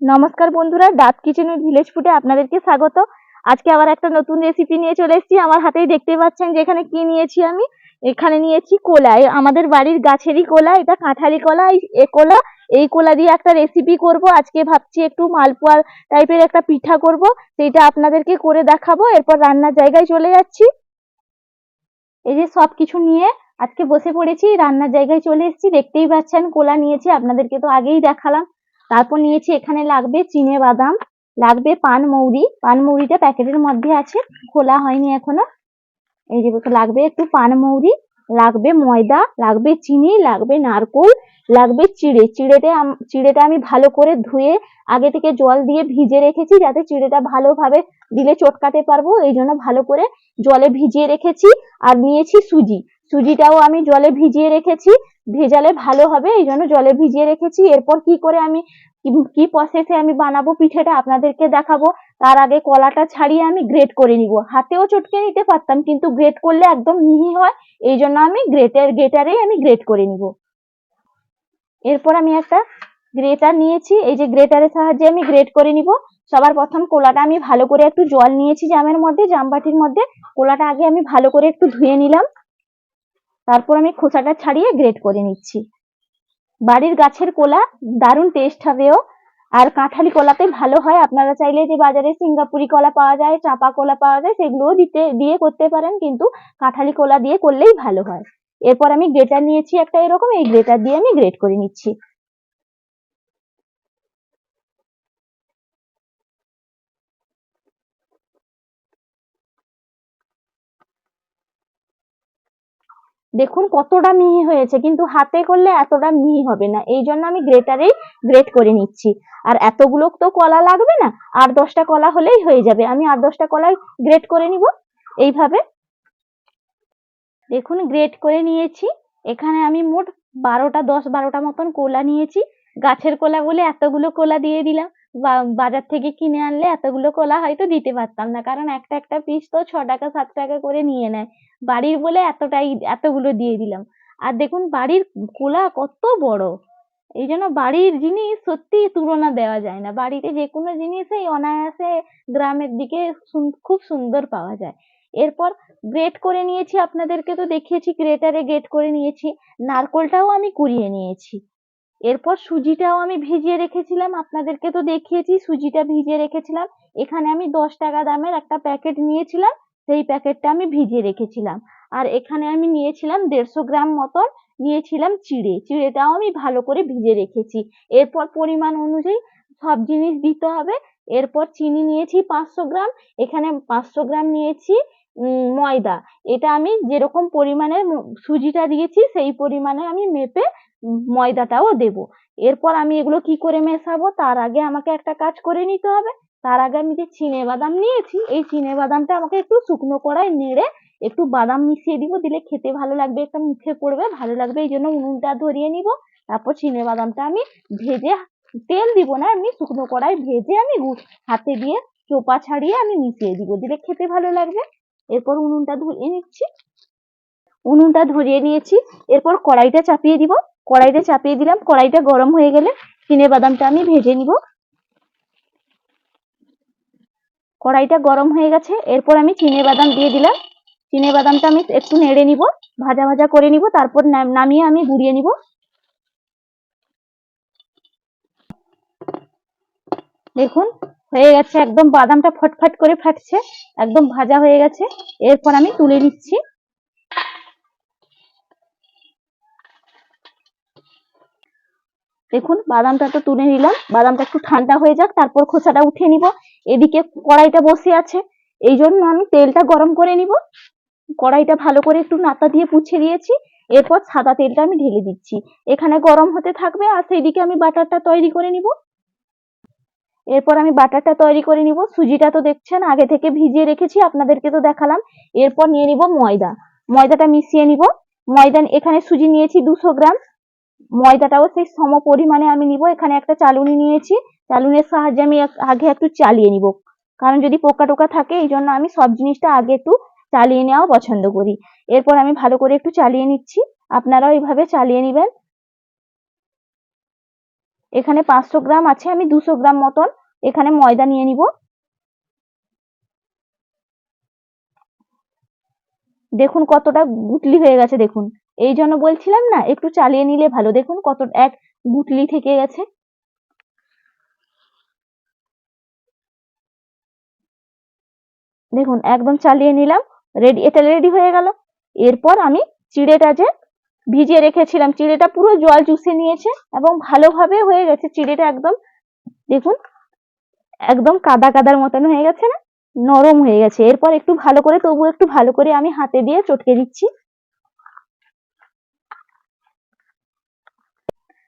নমস্কার বন্ধুরা, ডাব কিচেন উইথ ভিলেজ ফুডে আপনাদেরকে স্বাগত। আজকে আবার একটা নতুন রেসিপি নিয়ে চলে এসেছি। আমার হাতেই দেখতে পাচ্ছেন যে এখানে কি নিয়েছি আমি। এখানে নিয়েছি কোলা আমাদের বাড়ির গাছেরই কোলা, এটা কাঁঠালি কলা এ কোলা, এই কোলা দিয়ে একটা রেসিপি করব। আজকে ভাবছি একটু মালপোয়া টাইপের একটা পিঠা করব। সেইটা আপনাদেরকে করে দেখাবো। এরপর রান্নার জায়গায় চলে যাচ্ছি। এই যে সব কিছু নিয়ে আজকে বসে পড়েছি, রান্নার জায়গায় চলে এসেছি। দেখতেই পাচ্ছেন, কোলা নিয়েছি। আপনাদেরকে তো আগেই দেখালাম। তারপর নিয়েছি এখানে লাগবে চিনে বাদাম, লাগবে পান মৌরি। পান মৌরিটা প্যাকেটের মধ্যে আছে, খোলা হয়নি এখনও। এই যে লাগবে একটু পান মৌরি, লাগবে ময়দা, লাগবে চিনি, লাগবে নারকোল, লাগবে চিড়ে। আম- চিড়েটা আমি ভালো করে ধুয়ে, আগে থেকে জল দিয়ে ভিজে রেখেছি, যাতে চিড়েটা ভালোভাবে দিলে চটকাতে পারব। এই জন্য ভালো করে জলে ভিজিয়ে রেখেছি। আর নিয়েছি সুজি। সুজিটাও আমি জলে ভিজিয়ে রেখেছি, ভেজালে ভালো হবে, এই জন্য জলে ভিজিয়ে রেখেছি। এরপর কি করে আমি, কি- প্রসেসে আমি বানাবো পিঠেটা আপনাদেরকে দেখাবো। তার আগে কলাটা ছাড়িয়ে আমি গ্রেট করে নিব। হাতেও চটকে নিতে পারতাম, কিন্তু গ্রেট করলে একদম মিহি হয়, এই জন্য আমি গ্রেটার গ্রেটারেই আমি গ্রেট করে নিব। এরপর আমি একটা গ্রেটার নিয়েছি, এই যে গ্রেটারের সাহায্যে আমি গ্রেট করে নিব। সবার প্রথম কোলাটা আমি ভালো করে একটু জল নিয়েছি জামের মধ্যে, জামবাটির মধ্যে। কোলাটা আগে আমি ভালো করে একটু ধুয়ে নিলাম। তারপর আমি খোসাটা ছাড়িয়ে গ্রেট করে নিচ্ছি। বাড়ির গাছের কোলা দারুণ টেস্ট হবেও আর কাঁঠালি কলাতে ভালো হয়। আপনারা চাইলে যে বাজারে সিঙ্গাপুরি কলা পাওয়া যায়, চাপা কলা পাওয়া যায়, সেগুলোও দিতে, দিয়ে করতে পারেন। কিন্তু কাঁঠালি কলা দিয়ে করলেই ভালো হয়। এরপর আমি গ্রেটার নিয়েছি একটা এরকম। এই গ্রেটার দিয়ে আমি গ্রেট করে নিচ্ছি। দেখুন কতটা মিহি হয়েছে, কিন্তু হাতে করলে এতটা মিহি হবে না। এই জন্য আমি গ্রেটারেই গ্রেট করে নিচ্ছি। আর এতগুলো তো কলা লাগবে না আর দশটা কলা হলেই হয়ে যাবে। আমি আর দশটা কলাই গ্রেট করে নিব এইভাবে। দেখুন গ্রেট করে নিয়েছি। এখানে আমি মোট বারোটা, দশ বারোটা মতন কোলা নিয়েছি। গাছের কোলা বলে এতগুলো কোলা দিয়ে দিলাম। বা- বাজার থেকে কিনে আনলে এতগুলো কলা হয়তো দিতে পারতাম না। কারণ একটা একটা পিস তো ছ টাকা, সাত টাকা করে নিয়ে নেয়। বাড়ির বলে এতটাই, এতগুলো দিয়ে দিলাম। আর দেখুন, বাড়ির কোলা কত বড়। এই জন্য বাড়ির জিনিস সত্যি তুলনা দেওয়া যায় না। বাড়িতে যে কোনো জিনিসই অনায়াসে গ্রামের দিকে খুব সুন্দর পাওয়া যায়। এরপর গ্রেট করে নিয়েছি। আপনাদেরকে তো দেখিয়েছি গ্রেটারে গ্রেট করে নিয়েছি। নারকোলটাও আমি কুড়িয়ে নিয়েছি। এরপর সুজিটাও আমি ভিজিয়ে রেখেছিলাম, আপনাদেরকে তো দেখিয়েছি, সুজিটা ভিজিয়ে রেখেছিলাম। এখানে আমি দশ টাকা দামের একটা প্যাকেট নিয়েছিলাম, সেই প্যাকেটটা আমি ভিজিয়ে রেখেছিলাম। আর এখানে আমি নিয়েছিলাম দেড়শো গ্রাম মতন নিয়েছিলাম চিড়ে, চিড়েটাও আমি ভালো করে ভিজে রেখেছি। এরপর পরিমাণ অনুযায়ী সব জিনিস দিতে হবে। এরপর চিনি নিয়েছি পাঁচশো গ্রাম, এখানে পাঁচশো গ্রাম নিয়েছি ময়দা। এটা আমি যেরকম পরিমাণে সুজিটা দিয়েছি, সেই পরিমাণে আমি মেপে ময়দাটাও দেব। এরপর আমি এগুলো কি করে মেশাবো? তার আগে আমাকে একটা কাজ করে নিতে হবে। তার আগে আমি যে চিনে বাদাম নিয়েছি, এই চিনে বাদামটা আমাকে একটু শুকনো কড়াই নেড়ে একটু বাদাম মিশিয়ে দিব, দিলে খেতে ভালো লাগবে একটা মুখে পড়বে, ভালো লাগবে, এই জন্য উনুনটা ধরিয়ে নিব। তারপর চিনে বাদামটা আমি ভেজে, তেল দিব না, এমনি শুকনো কড়াই ভেজে আমি হাতে দিয়ে চোপা ছাড়িয়ে আমি মিশিয়ে দিব, দিলে খেতে ভালো লাগবে। এরপর উনুনটা ধরিয়ে নিচ্ছি। উনুনটা ধরিয়ে নিয়েছি। এরপর কড়াইটা চাপিয়ে দিব। কড়াইটা চাপিয়ে দিলাম। কড়াইটা গরম হয়ে গেলে চিনে বাদামটা আমি ভেজে নিব। কড়াইটা গরম হয়ে গেছে। এরপর আমি চিনে বাদাম দিয়ে দিলাম। চিনে বাদামটা আমি একটু নেড়ে নিব, ভাজা ভাজা করে নিব, তারপর নামিয়ে আমি গুঁড়িয়ে নিব। দেখুন, হয়ে গেছে, একদম বাদামটা ফটফট করে ফাটছে, একদম ভাজা হয়ে গেছে। এরপর আমি তুলে নিচ্ছি। দেখুন, বাদামটা তো তুলে নিলাম। বাদামটা একটু ঠান্ডা হয়ে যাক, তারপর খোসাটা উঠিয়ে নিব। এদিকে কড়াইটা বসে আছে। এই জন্য আমি তেলটা গরম করে নিব। কড়াইটা ভালো করে একটু নাতা দিয়ে পুছে দিয়েছি এরপর সাদা তেলটা আমি ঢেলে দিচ্ছি। এখানে গরম হতে থাকবে, আর সেইদিকে আমি বাটারটা তৈরি করে নিব। এরপর আমি বাটারটা তৈরি করে নিব। সুজিটা তো দেখছেন, আগে থেকে ভিজিয়ে রেখেছি, আপনাদেরকে তো দেখালাম। এরপর নিয়ে নিব ময়দা। ময়দাটা মিশিয়ে নিব। ময়দা এখানে সুজি নিয়েছি দুশো গ্রাম। ময়দাটাও সেই সম পরিমাণে আমি নিব। এখানে একটা চালুনি নিয়েছি। চালুনির সাহায্যে আমি আগে একটু চালিয়ে নিব। কারণ যদি পোকা টোকা থাকে, এই জন্য আমি সব জিনিসটা আগে একটু চালিয়ে নেওয়া পছন্দ করি। এরপর আমি ভালো করে একটু চালিয়ে নিচ্ছি। আপনারাও এইভাবে চালিয়ে নেবেন। এখানে পাঁচশো গ্রাম আছে, আমি দুশো গ্রাম মতন এখানে ময়দা নিয়ে নিব। দেখুন কতটা গুটলি হয়ে গেছে, দেখুন। এই জন্য বলছিলাম না, একটু চালিয়ে নিলে ভালো। দেখুন কত, এক গুটলি থেকে গেছে। দেখুন, একদম চালিয়ে নিলাম, রেডি, এটা রেডি হয়ে গেল। এরপর আমি চিড়েটা যে ভিজিয়ে রেখেছিলাম, চিড়েটা পুরো জল চুষে নিয়েছে এবং ভালোভাবে হয়ে গেছে। চিড়েটা একদম, দেখুন, একদম কাদা কাদার মতন হয়ে গেছে না? নরম হয়ে গেছে। এরপর একটু ভালো করে তবু একটু ভালো করে আমি হাতে দিয়ে চটকে দিচ্ছি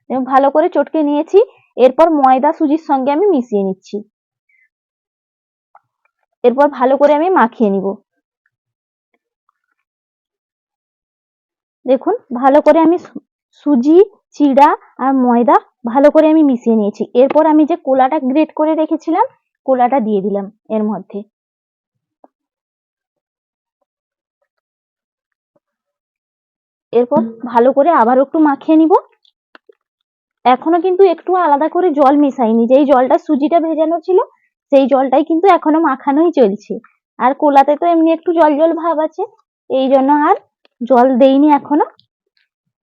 এবং ভালো করে চটকে নিয়েছি। এরপর ময়দা, সুজির সঙ্গে আমি মিশিয়ে নিচ্ছি। এরপর ভালো করে আমি মাখিয়ে নিব। দেখুন, ভালো করে আমি সুজি, চিড়া আর ময়দা ভালো করে আমি মিশিয়ে নিয়েছি। এরপর আমি যে কোলাটা গ্রেট করে রেখেছিলাম, কোলাটা দিয়ে দিলাম এর মধ্যে। এরপর ভালো করে আবার একটু মাখিয়ে নিব। এখনও কিন্তু একটু আলাদা করে জল মেশাইনি। যেই জলটা সুজিটা ভেজানো ছিল, সেই জলটাই কিন্তু এখনও মাখানোই চলছে। আর কোলাতে তো এমনি একটু জল জল ভাব আছে, এই জন্য আর জল দেইনি এখনও।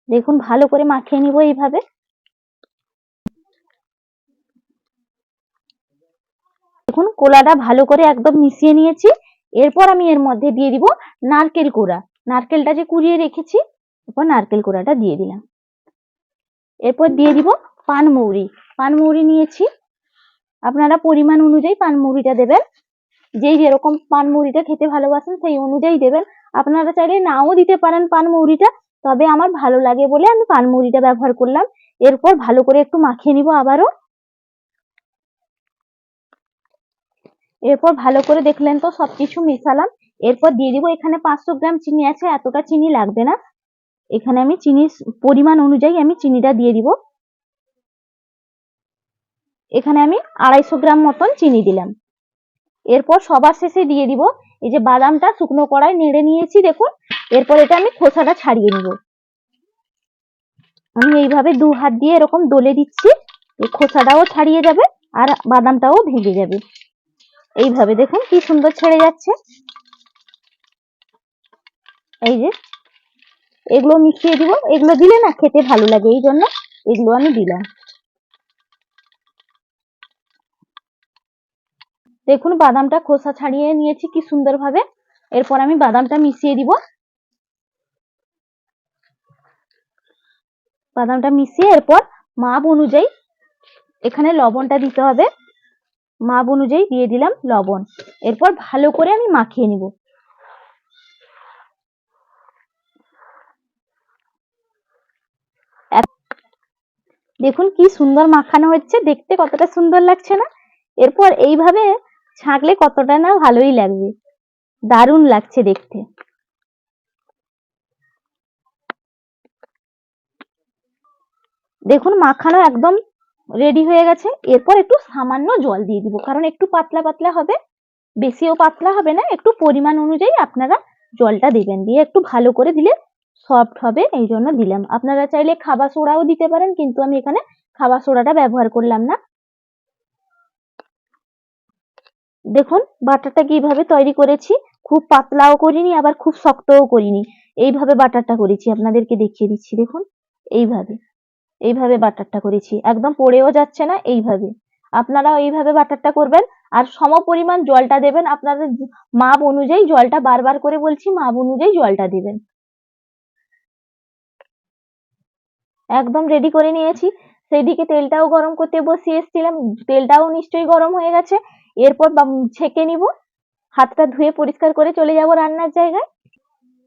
দেখুন, ভালো করে মাখিয়ে নিব এইভাবে। দেখুন, কোলাটা ভালো করে একদম মিশিয়ে নিয়েছি। এরপর আমি এর মধ্যে দিয়ে দিব নারকেল কোড়া। নারকেলটা যে কুড়িয়ে রেখেছি, এরপর নারকেল কোড়াটা দিয়ে দিলাম। এরপর দিয়ে দিব পানমৌরি পানমৌরি নিয়েছি। আপনারা পরিমাণ অনুযায়ী পানমৌরিটা দেবেন। যেই যেরকম পানমৌরিটা খেতে ভালোবাসেন সেই অনুযায়ী দেবেন। আপনারা চাইলে নাও দিতে পারেন পানমৌরিটা তবে আমার ভালো লাগে বলে আমি পানমৌরিটা ব্যবহার করলাম। এরপর ভালো করে একটু মাখিয়ে নিব আবারও। এরপর ভালো করে দেখলেন তো সবকিছু মেশালাম। এরপর দিয়ে দিব এখানে পাঁচশো গ্রাম চিনি আছে, এতটা চিনি লাগবে না। এখানে আমি চিনির পরিমাণ অনুযায়ী আমি চিনিটা দিয়ে দিব। এখানে আমি আড়াইশো গ্রাম মতন চিনি দিলাম। এরপর সবার শেষে দিয়ে দিব, এই যে বাদামটা শুকনো কড়াই নেড়ে নিয়েছি দেখুন, এরপর এটা আমি খোসাটা ছাড়িয়ে নিব। আমি এইভাবে দু হাত দিয়ে এরকম দলে দিচ্ছি খোসাটাও ছাড়িয়ে যাবে আর বাদামটাও ভেঙে যাবে। এইভাবে দেখুন কি সুন্দর ছেড়ে যাচ্ছে। এই যে এগুলো মিশিয়ে দিব। এগুলো দিলে না খেতে ভালো লাগে, এই জন্য এগুলো আমি দিলাম। দেখুন, বাদামটা খোসা ছাড়িয়ে নিয়েছি কি সুন্দর ভাবে এরপর আমি বাদামটা মিশিয়ে দিব। বাদামটা মিশিয়ে এরপর মাপ অনুযায়ী এখানে লবণটা দিতে হবে। মাপ অনুযায়ী দিয়ে দিলাম লবণ। এরপর ভালো করে আমি মাখিয়ে নিব। দেখুন কি সুন্দর মাখানো হচ্ছে, দেখতে কতটা সুন্দর লাগছে না? এরপর এইভাবে ছাঁকলে কতটা না ভালোই লাগবে। দারুণ লাগছে দেখতে। দেখুন মাখানো একদম রেডি হয়ে গেছে। এরপর একটু সামান্য জল দিয়ে দিব, কারণ একটু পাতলা পাতলা হবে। বেশিও পাতলা হবে না, একটু পরিমাণ অনুযায়ী আপনারা জলটা দিবেন। দিয়ে একটু ভালো করে দিলে সফট হবে, এই জন্য দিলাম। আপনারা চাইলে খাবার সোডাও দিতে পারেন, কিন্তু আমি এখানে খাবার সোডাটা ব্যবহার করলাম না। দেখুন, বাটারটা কীভাবে তৈরি করেছি, খুব পাতলাও করিনি, আবার খুব শক্তও করিনি। এইভাবে বাটারটা করেছি, আপনাদেরকে দেখিয়ে দিচ্ছি, দেখুন। এইভাবে এইভাবে বাটারটা করেছি। একদম পড়েও যাচ্ছে না, এইভাবে। আপনারাও এইভাবে বাটারটা করবেন, আর সম পরিমাণ জলটা দেবেন। আপনাদের মাপ অনুযায়ী জলটা বারবার করে বলছি মাপ অনুযায়ী জলটা দেবেন একদম রেডি করে নিয়েছি। সেইদিকে তেলটাও গরম করতে বসিয়ে এসেছিলাম। তেলটাও নিশ্চয়ই গরম হয়ে গেছে। এরপর ছেঁকে নিব। হাতটা ধুয়ে পরিষ্কার করে চলে যাব রান্নার জায়গায়।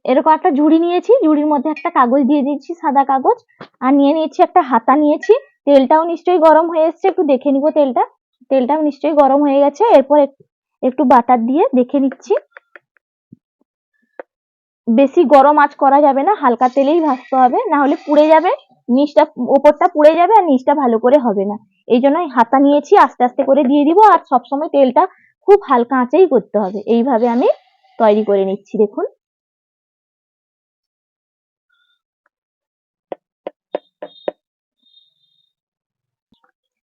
এরকম একটা ঝুড়ি নিয়েছি। ঝুড়ির মধ্যে একটা কাগজ দিয়ে দিয়েছি, সাদা কাগজ। আর নিয়ে নিয়েছি একটা হাতা নিয়েছি। তেলটাও নিশ্চয়ই গরম হয়ে এসছে। একটু দেখে নিব তেলটা। তেলটাও নিশ্চয়ই গরম হয়ে গেছে। এরপর একটু বাটার দিয়ে দেখে নিচ্ছি। বেশি গরম আঁচ করা যাবে না। হালকা তেলেই ভাজতে হবে। না হলে পুড়ে যাবে। নিচটা ওপরটা পুড়ে যাবে আর নিচটা ভালো করে হবে না। এই জন্য হাতা নিয়েছি, আস্তে আস্তে করে দিয়ে দিব আর সবসময় তেলটা খুব হালকা আঁচেই করতে হবে। এইভাবে আমি তৈরি করে নিচ্ছি, দেখুন।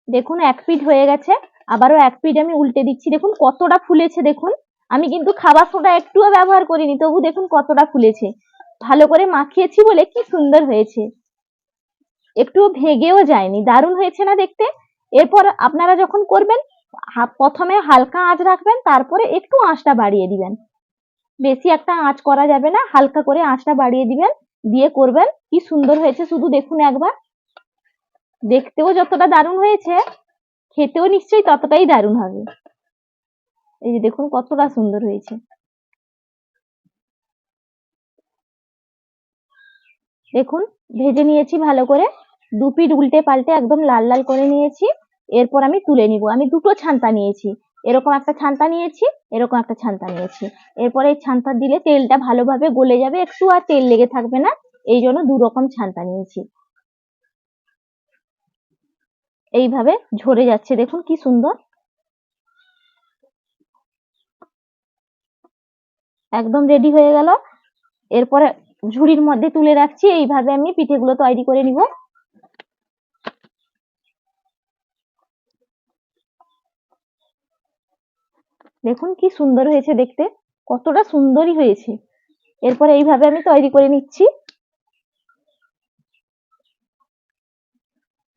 দেখুন, এক পিঠ হয়ে গেছে। আবারও এক পিঠ আমি উল্টে দিচ্ছি। দেখুন, কতটা ফুলেছে, দেখুন। আমি কিন্তু খাবার সোডা একটুও ব্যবহার করিনি, তবু দেখুন কতটা ফুলেছে। ভালো করে মাখিয়েছি বলে কি সুন্দর হয়েছে। একটুও ভেঙেও যায়নি। দারুণ হয়েছে না দেখতে? এরপর আপনারা যখন করবেন প্রথমে হালকা আঁচ রাখবেন, তারপরে একটু আঁচটা বাড়িয়ে দিবেন। বেশি একটা আঁচ করা যাবে না, হালকা করে আঁচটা বাড়িয়ে দিবেন, দিয়ে করবেন। কি সুন্দর হয়েছে, শুধু দেখুন একবার। দেখতেও যতটা দারুণ হয়েছে, খেতেও নিশ্চয়ই ততটাই দারুণ হবে। এই যে দেখুন কতটা সুন্দর হয়েছে। দেখুন, ভেজে নিয়েছি ভালো করে। দু পিঠ উল্টে পাল্টে একদম লাল লাল করে নিয়েছি। এরপর আমি তুলে নিব। আমি দুটো ছান্তা নিয়েছি। এরকম একটা ছান্তা নিয়েছি, এরকম একটা ছান্তা নিয়েছি। এরপরে এই ছান্তা দিলে তেলটা ভালোভাবে গলে যাবে। একটু আর তেল লেগে থাকবে না। এই জন্য দু রকম ছান্তা নিয়েছি। এইভাবে ঝরে যাচ্ছে। দেখুন কি সুন্দর। একদম রেডি হয়ে গেল। এরপরে ঝুড়ির মধ্যে তুলে রাখছি, এইভাবে আমি পিঠেগুলো তৈরি করে নিব। দেখুন কি সুন্দর হয়েছে দেখতে, কতটা সুন্দরই হয়েছে। এরপরে এইভাবে আমি তৈরি করে নিচ্ছি।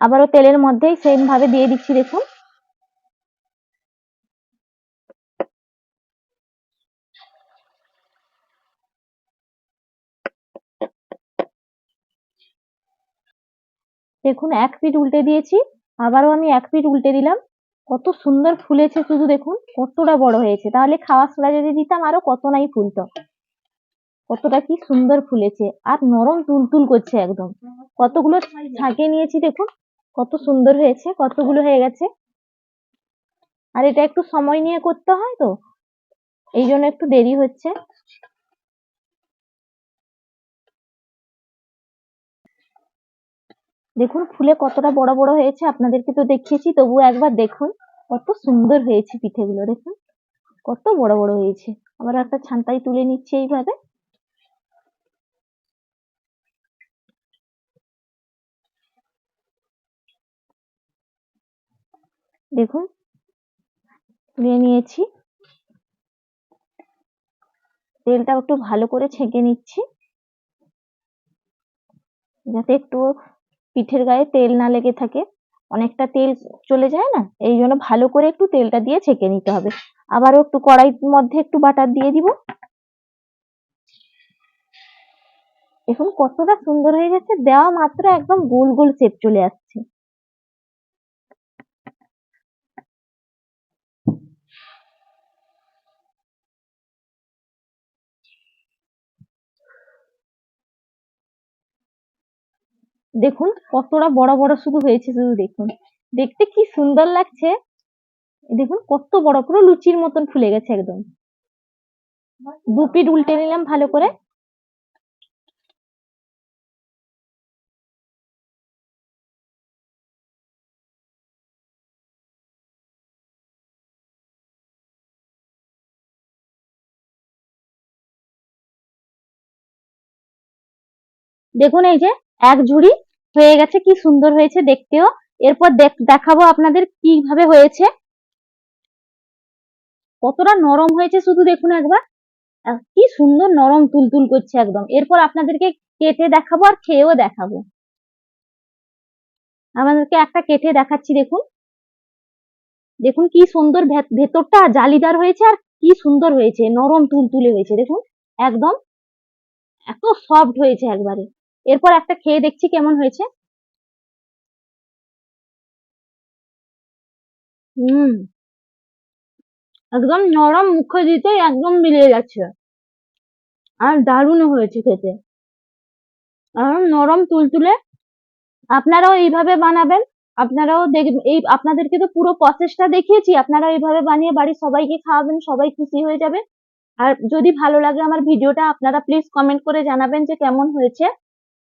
আবারও তেলের মধ্যেই সেম ভাবে দিয়ে দিচ্ছি, দেখুন। দেখুন, এক পিঠ উল্টে দিয়েছি, আবারও আমি এক পিঠ উল্টে দিলাম। কত সুন্দর ফুলেছে শুধু দেখুন, কতটা বড় হয়েছে। তাহলে খাওয়ার সোডা যদি দিতাম, আরও কত নাই ফুলতো। কতটা কি সুন্দর ফুলেছে, আর নরম তুলতুল করছে একদম। কতগুলো ছাঁকে নিয়েছি দেখুন, কত সুন্দর হয়েছে, কতগুলো হয়ে গেছে। আর এটা একটু সময় নিয়ে করতে হয় তো, এই জন্য একটু দেরি হচ্ছে। দেখুন, ফুলে কতটা বড় বড় হয়েছে, আপনাদেরকে তো দেখিয়েছি, তবুও একবার দেখুন, কত সুন্দর হয়েছে পিঠেগুলো, দেখুন, কত বড় বড় হয়েছে। আবার একটা ছান্তায় তুলে নিচ্ছে এইভাবে। দেখুন, তুলে নিয়েছি। তেলটা একটু ভালো করে ছেঁকে নিচ্ছি, যাতে একটু পিঠের গায়ে তেল না লেগে থাকে, অনেকটা তেল চলে যায় না? এই জন্য ভালো করে একটু তেলটা দিয়ে ছেঁকে নিতে হবে। আবারও একটু কড়াইর মধ্যে একটু বাটার দিয়ে দিব। দেখুন কতটা সুন্দর হয়ে গেছে, দেওয়া মাত্র একদম গোল গোল সেপ চলে আসছে। দেখুন, কতটা বড় বড় শুধু হয়েছে, শুধু দেখুন। দেখতে কি সুন্দর লাগছে। দেখুন, কত বড়, পুরো লুচির মতন ফুলে গেছে একদম। দু পিঠ উল্টে নিলাম ভালো করে। দেখুন এই যে এক ঝুড়ি হয়ে গেছে, কি সুন্দর হয়েছে দেখতেও। এরপর দেখ- দেখাবো আপনাদের কীভাবে হয়েছে। কতটা নরম হয়েছে শুধু দেখুন একবার। কি সুন্দর নরম তুলতুল করছে একদম। এরপর আপনাদেরকে কেটে দেখাবো আর খেয়েও দেখাবো। আমাদেরকে একটা কেটে দেখাচ্ছি, দেখুন। দেখুন কি সুন্দর ভেত- ভেতরটা জালিদার হয়েছে আর কি সুন্দর হয়েছে। নরম তুলতুলে হয়েছে, দেখুন। একদম এত সফট হয়েছে একবারে। এরপর একটা খেয়ে দেখছি কেমন হয়েছে। হুম। একদম নরম মুখে দিতেই একদম মিলিয়ে যাচ্ছে আর দারুণ হয়েছে খেতে। আর নরম তুলতুলে। আপনারাও এইভাবে বানাবেন। আপনারাও দেখবেন এই আপনাদেরকে তো পুরো প্রসেসটা দেখিয়েছি। আপনারা এইভাবে বানিয়ে বাড়ির সবাইকে খাওয়াবেন, সবাই খুশি হয়ে যাবে। আর যদি ভালো লাগে আমার ভিডিওটা, আপনারা প্লিজ কমেন্ট করে জানাবেন যে কেমন হয়েছে।